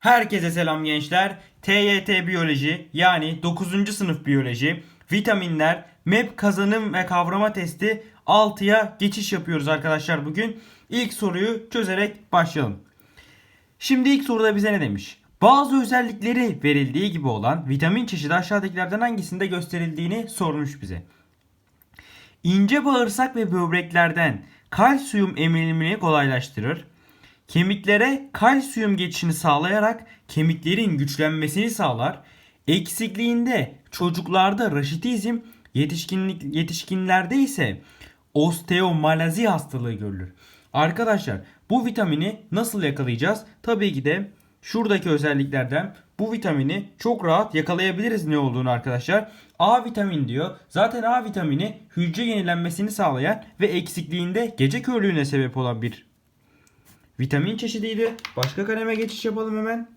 Herkese selam gençler. TYT Biyoloji yani 9. sınıf biyoloji, vitaminler, MEP kazanım ve kavrama testi 6'ya geçiş yapıyoruz arkadaşlar bugün. İlk soruyu çözerek başlayalım. Şimdi ilk soruda bize ne demiş? Bazı özellikleri verildiği gibi olan vitamin çeşidi aşağıdakilerden hangisinde gösterildiğini sormuş bize. İnce bağırsak ve böbreklerden kalsiyum emilimini kolaylaştırır. Kemiklere kalsiyum geçişini sağlayarak kemiklerin güçlenmesini sağlar. Eksikliğinde çocuklarda raşitizm, yetişkinlik, yetişkinlerde ise osteomalazi hastalığı görülür. Arkadaşlar bu vitamini nasıl yakalayacağız? Tabii ki de şuradaki özelliklerden bu vitamini çok rahat yakalayabiliriz ne olduğunu arkadaşlar. A vitamini diyor. Zaten A vitamini hücre yenilenmesini sağlayan ve eksikliğinde gece körlüğüne sebep olan bir vitamin çeşidiydi. Başka kaleme geçiş yapalım hemen.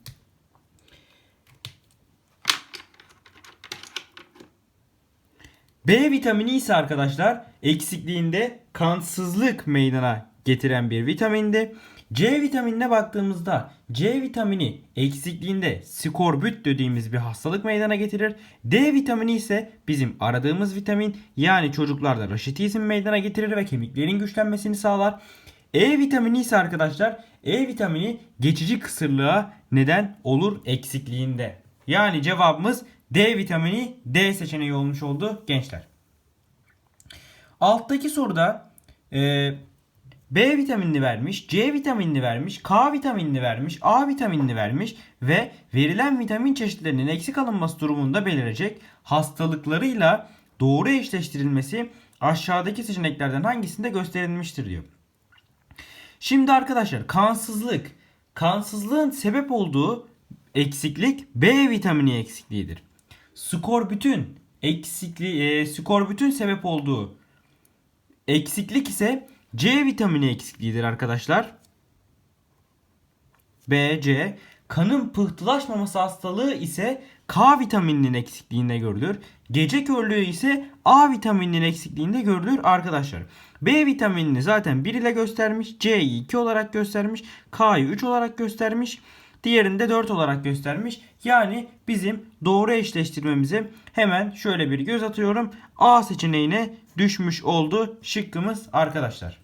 B vitamini ise arkadaşlar eksikliğinde kansızlık meydana getiren bir vitamindi. C vitaminine baktığımızda C vitamini eksikliğinde skorbut dediğimiz bir hastalık meydana getirir. D vitamini ise bizim aradığımız vitamin yani çocuklarda raşitizm meydana getirir ve kemiklerin güçlenmesini sağlar. E vitamini ise arkadaşlar E vitamini geçici kısırlığa neden olur eksikliğinde. Yani cevabımız D vitamini D seçeneği olmuş oldu gençler. Alttaki soruda e, B vitaminini vermiş, C vitaminini vermiş, K vitaminini vermiş, A vitaminini vermiş ve verilen vitamin çeşitlerinin eksik alınması durumunda belirecek hastalıklarıyla doğru eşleştirilmesi aşağıdaki seçeneklerden hangisinde gösterilmiştir diyor. Şimdi arkadaşlar kansızlık. Kansızlığın sebep olduğu eksiklik B vitamini eksikliğidir. Skorbutün eksikliği e, skorbutün sebep olduğu eksiklik ise C vitamini eksikliğidir arkadaşlar. B, C. Kanın pıhtılaşmaması hastalığı ise K vitamininin eksikliğinde görülür. Gece körlüğü ise A vitamininin eksikliğinde görülür arkadaşlar. B vitaminini zaten 1 ile göstermiş. C'yi 2 olarak göstermiş. K'yı 3 olarak göstermiş. Diğerini de 4 olarak göstermiş. Yani bizim doğru eşleştirmemize hemen şöyle bir göz atıyorum. A seçeneğine düşmüş oldu şıkkımız arkadaşlar.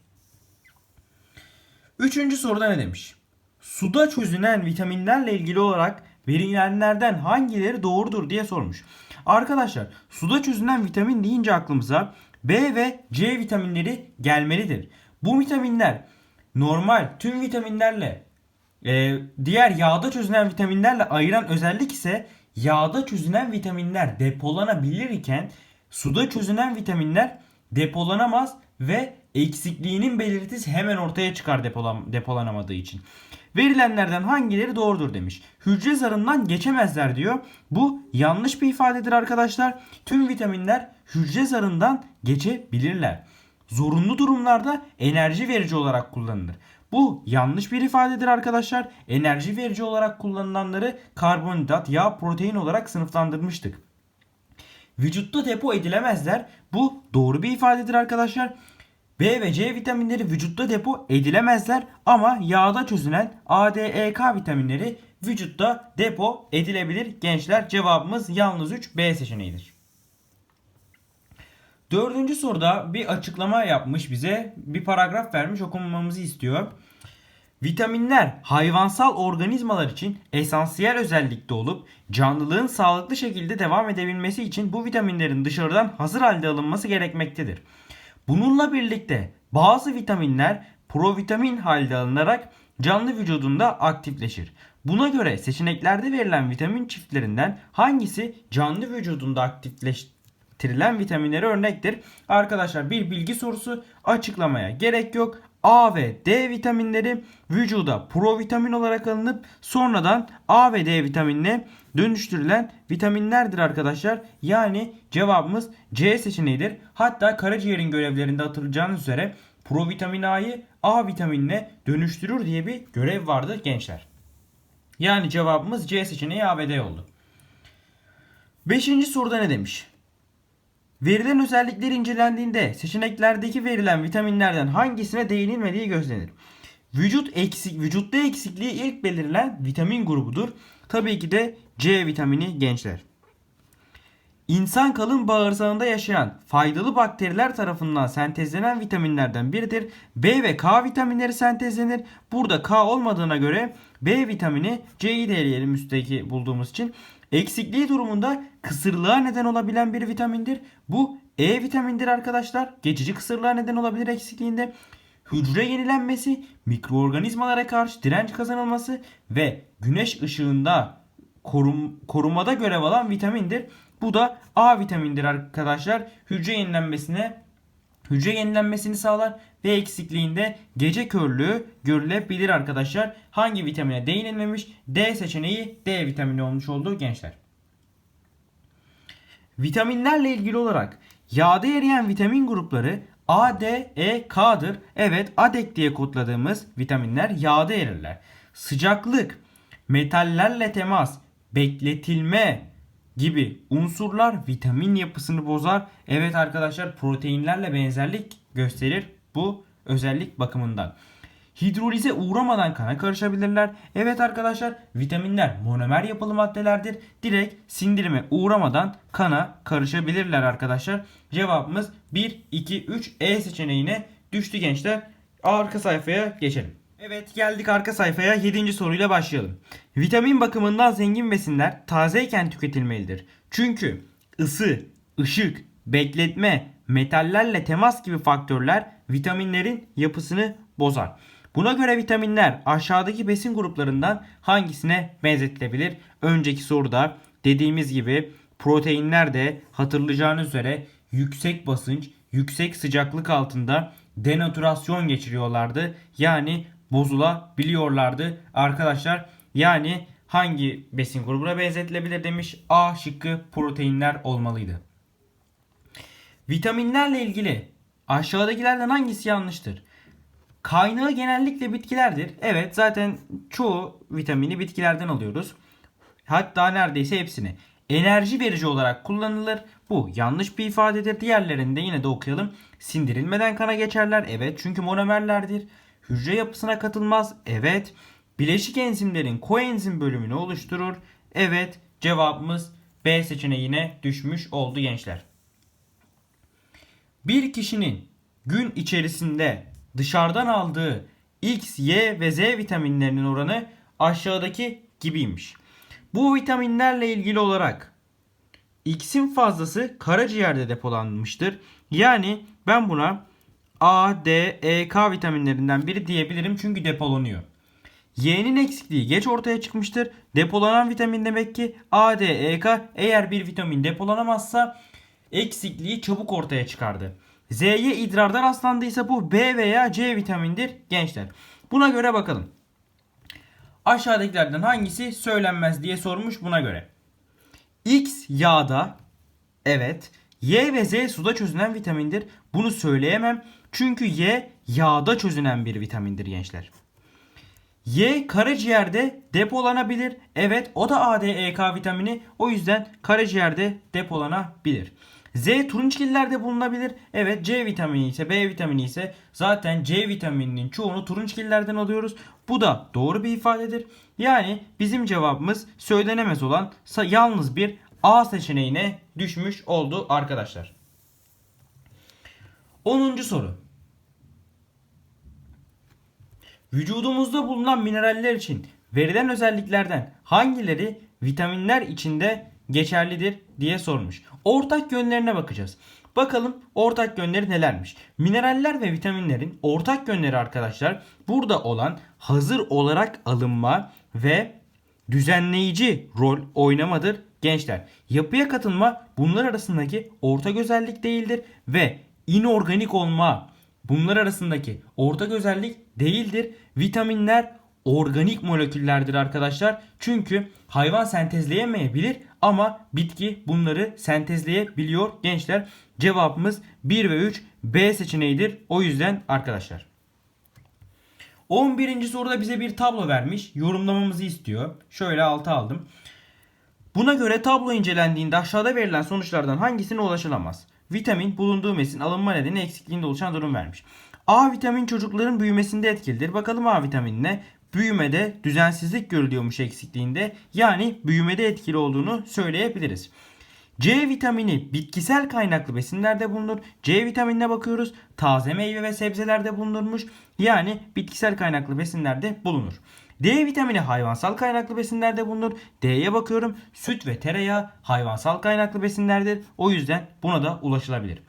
Üçüncü soruda ne demiş? Suda çözünen vitaminlerle ilgili olarak verilenlerden hangileri doğrudur diye sormuş. Arkadaşlar suda çözünen vitamin deyince aklımıza B ve C vitaminleri gelmelidir. Bu vitaminler normal tüm vitaminlerle e, diğer yağda çözünen vitaminlerle ayıran özellik ise yağda çözünen vitaminler depolanabilir iken suda çözünen vitaminler depolanamaz ve eksikliğinin belirtisi hemen ortaya çıkar depolan, depolanamadığı için. Verilenlerden hangileri doğrudur demiş. Hücre zarından geçemezler diyor. Bu yanlış bir ifadedir arkadaşlar. Tüm vitaminler hücre zarından geçebilirler. Zorunlu durumlarda enerji verici olarak kullanılır. Bu yanlış bir ifadedir arkadaşlar. Enerji verici olarak kullanılanları karbonhidrat, yağ, protein olarak sınıflandırmıştık. Vücutta depo edilemezler. Bu doğru bir ifadedir arkadaşlar. B ve C vitaminleri vücutta depo edilemezler ama yağda çözünen A, D, E, K vitaminleri vücutta depo edilebilir. Gençler cevabımız yalnız 3 B seçeneğidir. Dördüncü soruda bir açıklama yapmış bize. Bir paragraf vermiş okumamızı istiyor. Vitaminler hayvansal organizmalar için esansiyel özellikte olup canlılığın sağlıklı şekilde devam edebilmesi için bu vitaminlerin dışarıdan hazır halde alınması gerekmektedir. Bununla birlikte bazı vitaminler provitamin halde alınarak canlı vücudunda aktifleşir. Buna göre seçeneklerde verilen vitamin çiftlerinden hangisi canlı vücudunda aktifleştirilen vitaminlere örnektir? Arkadaşlar bir bilgi sorusu açıklamaya gerek yok. A ve D vitaminleri vücuda provitamin olarak alınıp sonradan A ve D vitaminine dönüştürülen vitaminlerdir arkadaşlar. Yani cevabımız C seçeneğidir. Hatta karaciğerin görevlerinde hatırlayacağınız üzere provitamin A'yı A vitaminine dönüştürür diye bir görev vardı gençler. Yani cevabımız C seçeneği A ve D oldu. Beşinci soruda ne demiş? Verilen özellikler incelendiğinde seçeneklerdeki verilen vitaminlerden hangisine değinilmediği gözlenir. Vücut eksik, vücutta eksikliği ilk belirlen vitamin grubudur. Tabii ki de C vitamini gençler. İnsan kalın bağırsağında yaşayan faydalı bakteriler tarafından sentezlenen vitaminlerden biridir. B ve K vitaminleri sentezlenir. Burada K olmadığına göre B vitamini C'yi de eleyelim üstteki bulduğumuz için. Eksikliği durumunda kısırlığa neden olabilen bir vitamindir. Bu E vitamindir arkadaşlar. Geçici kısırlığa neden olabilir eksikliğinde. Hücre yenilenmesi, mikroorganizmalara karşı direnç kazanılması ve güneş ışığında korum, korumada görev alan vitamindir. Bu da A vitamindir arkadaşlar. Hücre yenilenmesine hücre yenilenmesini sağlar ve eksikliğinde gece körlüğü görülebilir arkadaşlar. Hangi vitamine değinilmemiş? D seçeneği D vitamini olmuş oldu gençler. Vitaminlerle ilgili olarak yağda eriyen vitamin grupları A, D, E, K'dır. Evet ADEK diye kodladığımız vitaminler yağda erirler. Sıcaklık, metallerle temas, bekletilme gibi unsurlar vitamin yapısını bozar. Evet arkadaşlar proteinlerle benzerlik gösterir bu özellik bakımından. Hidrolize uğramadan kana karışabilirler. Evet arkadaşlar vitaminler monomer yapılı maddelerdir. Direkt sindirime uğramadan kana karışabilirler arkadaşlar. Cevabımız 1, 2, 3 E seçeneğine düştü gençler. Arka sayfaya geçelim. Evet geldik arka sayfaya 7. soruyla başlayalım. Vitamin bakımından zengin besinler tazeyken tüketilmelidir. Çünkü ısı, ışık, bekletme, metallerle temas gibi faktörler vitaminlerin yapısını bozar. Buna göre vitaminler aşağıdaki besin gruplarından hangisine benzetilebilir? Önceki soruda dediğimiz gibi proteinler de hatırlayacağınız üzere yüksek basınç, yüksek sıcaklık altında denatürasyon geçiriyorlardı. Yani bozulabiliyorlardı arkadaşlar. Yani hangi besin grubuna benzetilebilir demiş. A şıkkı proteinler olmalıydı. Vitaminlerle ilgili aşağıdakilerden hangisi yanlıştır? Kaynağı genellikle bitkilerdir. Evet zaten çoğu vitamini bitkilerden alıyoruz. Hatta neredeyse hepsini. Enerji verici olarak kullanılır. Bu yanlış bir ifadedir. Diğerlerinde yine de okuyalım. Sindirilmeden kana geçerler. Evet çünkü monomerlerdir. Hücre yapısına katılmaz. Evet. Bileşik enzimlerin koenzim bölümünü oluşturur. Evet. Cevabımız B seçeneğine düşmüş oldu gençler. Bir kişinin gün içerisinde dışarıdan aldığı X, Y ve Z vitaminlerinin oranı aşağıdaki gibiymiş. Bu vitaminlerle ilgili olarak X'in fazlası karaciğerde depolanmıştır. Yani ben buna A, D, E, K vitaminlerinden biri diyebilirim çünkü depolanıyor. Y'nin eksikliği geç ortaya çıkmıştır. Depolanan vitamin demek ki A, D, E, K eğer bir vitamin depolanamazsa eksikliği çabuk ortaya çıkardı. Z'ye idrarda rastlandıysa bu B veya C vitamindir gençler. Buna göre bakalım. Aşağıdakilerden hangisi söylenmez diye sormuş buna göre. X yağda evet. Y ve Z suda çözünen vitamindir. Bunu söyleyemem. Çünkü Y yağda çözünen bir vitamindir gençler. Y karaciğerde depolanabilir. Evet o da A, D, E, K vitamini. O yüzden karaciğerde depolanabilir. Z turunçgillerde bulunabilir. Evet C vitamini ise B vitamini ise zaten C vitamininin çoğunu turunçgillerden alıyoruz. Bu da doğru bir ifadedir. Yani bizim cevabımız söylenemez olan yalnız bir A seçeneğine düşmüş oldu arkadaşlar. 10. soru. Vücudumuzda bulunan mineraller için verilen özelliklerden hangileri vitaminler içinde geçerlidir diye sormuş. Ortak yönlerine bakacağız. Bakalım ortak yönleri nelermiş? Mineraller ve vitaminlerin ortak yönleri arkadaşlar burada olan hazır olarak alınma ve düzenleyici rol oynamadır gençler. Yapıya katılma bunlar arasındaki ortak özellik değildir ve inorganik olma bunlar arasındaki ortak özellik değildir. Vitaminler organik moleküllerdir arkadaşlar. Çünkü hayvan sentezleyemeyebilir ama bitki bunları sentezleyebiliyor gençler. Cevabımız 1 ve 3 B seçeneğidir. O yüzden arkadaşlar. 11. soruda bize bir tablo vermiş. Yorumlamamızı istiyor. Şöyle altı aldım. Buna göre tablo incelendiğinde aşağıda verilen sonuçlardan hangisine ulaşılamaz? Vitamin bulunduğu mesin alınma nedeni eksikliğinde oluşan durum vermiş. A vitamin çocukların büyümesinde etkilidir. Bakalım A vitaminine. Büyümede düzensizlik görülüyormuş eksikliğinde. Yani büyümede etkili olduğunu söyleyebiliriz. C vitamini bitkisel kaynaklı besinlerde bulunur. C vitaminine bakıyoruz. Taze meyve ve sebzelerde bulunurmuş. Yani bitkisel kaynaklı besinlerde bulunur. D vitamini hayvansal kaynaklı besinlerde bulunur. D'ye bakıyorum. Süt ve tereyağı hayvansal kaynaklı besinlerdir. O yüzden buna da ulaşılabilir.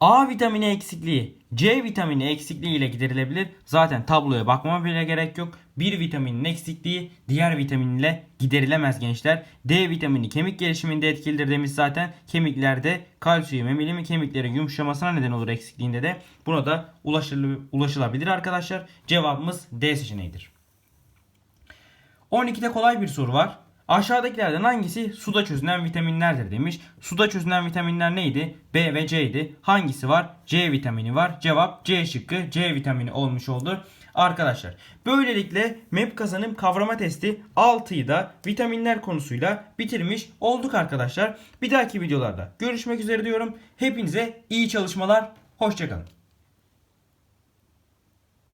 A vitamini eksikliği C vitamini eksikliği ile giderilebilir. Zaten tabloya bakmama bile gerek yok. Bir vitaminin eksikliği diğer vitamin ile giderilemez gençler. D vitamini kemik gelişiminde etkilidir demiş zaten. Kemiklerde kalsiyum emilimi kemiklerin yumuşamasına neden olur eksikliğinde de. Buna da ulaşıl- ulaşılabilir arkadaşlar. Cevabımız D seçeneğidir. 12'de kolay bir soru var. Aşağıdakilerden hangisi suda çözünen vitaminlerdir demiş. Suda çözünen vitaminler neydi? B ve C'ydi. Hangisi var? C vitamini var. Cevap C şıkkı C vitamini olmuş oldu. Arkadaşlar böylelikle MEP kazanım kavrama testi 6'yı da vitaminler konusuyla bitirmiş olduk arkadaşlar. Bir dahaki videolarda görüşmek üzere diyorum. Hepinize iyi çalışmalar. Hoşçakalın.